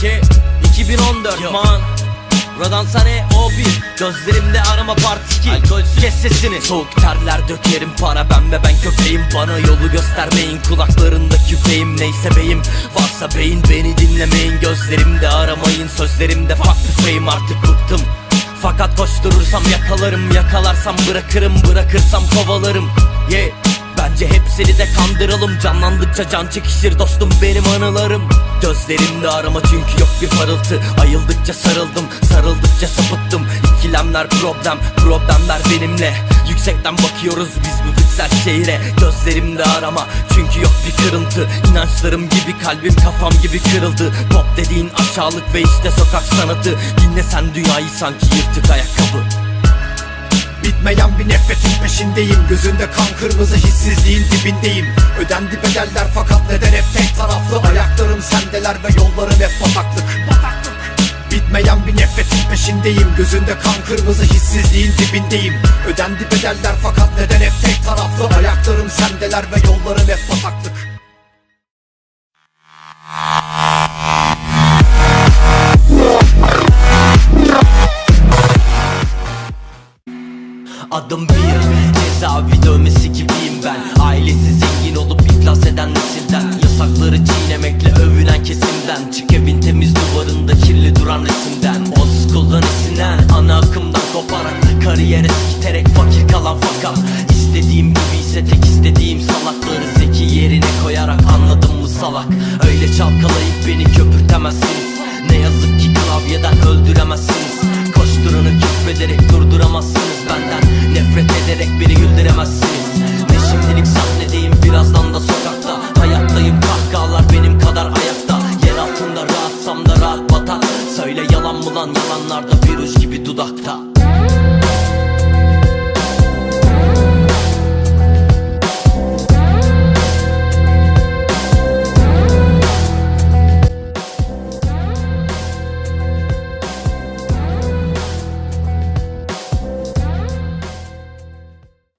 ki 2014 Yo. man. Buradan sana O1 Gözlerimde arama part 2 Alkolsüz kes sesini. Soğuk terler dökerim para ben ve ben köpeğim. Bana yolu göstermeyin kulaklarında küpeyim Neyse beyim varsa beyin beni dinlemeyin. Gözlerimde aramayın sözlerimde fuck tüfeğim artık bıktım. Fakat koşturursam yakalarım yakalarsam bırakırım. Bırakırsam kovalarım. Yeah. Bence hepsini de kandıralım. Canlandıkça can çekişir dostum benim anılarım. Gözlerimde arama çünkü yok bir parıltı. Ayıldıkça sarıldım Sarıldıkça sapıttım. İkilemler problem Problemler benimle. Yüksekten bakıyoruz biz bu piksel şehire. Gözlerimde arama çünkü yok bir kırıntı. İnançlarım gibi kalbim kafam gibi kırıldı. Pop dediğin aşağılık ve işte sokak sanatı. Dinle sen dünyayı sanki yırtık ayakkabı Bitmeyen bir nefretin peşindeyim. Gözünde kan kırmızı hissizliğin dibindeyim. Ödendi bedeller fakat neden hep tek taraflı? Ayaklarım sendeler ve yollarım hep bataklık. Bitmeyen bir nefretin peşindeyim. Gözünde kan kırmızı hissizliğin dibindeyim. Ödendi bedeller fakat neden hep tek taraflı? Ayaklarım sendeler ve yollarım Adım bir cezaevi dövmesi gibiyim ben. Ailesi zengin olup iflas eden nesilden. Yasakları çiğnemekle övülen kesimden. Çık evin temiz duvarında kirli duran resimden. Old school'dan esinlen ana akımdan koparak. Kariyere sikiterek fakir kalan fakat İstediğim gibi ise tek istediğim salakları Dolan yalanlarda virüs gibi dudakta.